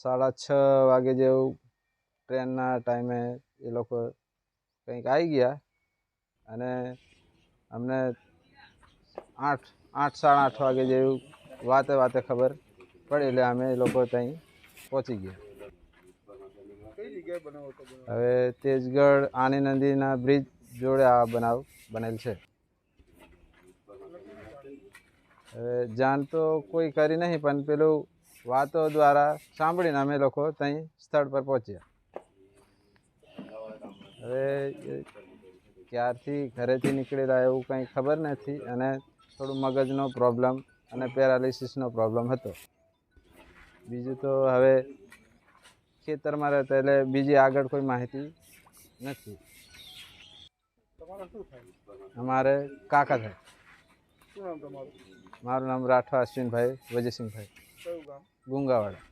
સાડા છ વાગે જેવું ટ્રેનના ટાઈમે એ લોકો કંઈક આવી ગયા અને અમને આઠ આઠ સાડા આઠ વાગે જેવું વાતે વાતે ખબર પડી એટલે અમે એ લોકો ત્યાં પહોંચી ગયા. હવે તેજગઢ આની નદીના બ્રિજ જોડે આ બનાવ બનેલ છે. હવે જાણ તો કોઈ કરી નહીં પણ પેલું વાતો દ્વારા સાંભળીને અમે લોકો ત્યાં સ્થળ પર પહોંચ્યા હવે એ ક્યારથી ઘરેથી નીકળેલા એવું કંઈ ખબર નથી અને થોડું મગજનો પ્રોબ્લેમ અને પેરાલિસિસનો પ્રોબ્લેમ હતો બીજું તો હવે ખેતરમાં રહેતા એટલે બીજી આગળ કોઈ માહિતી નથી તમારે શું થાય અમારે કાકા થાય શું નામ તમારું મારું નામ રાઠવા અશ્વિનભાઈ વજયસિંહભાઈ કયું ગામ ગુંગાવાડા.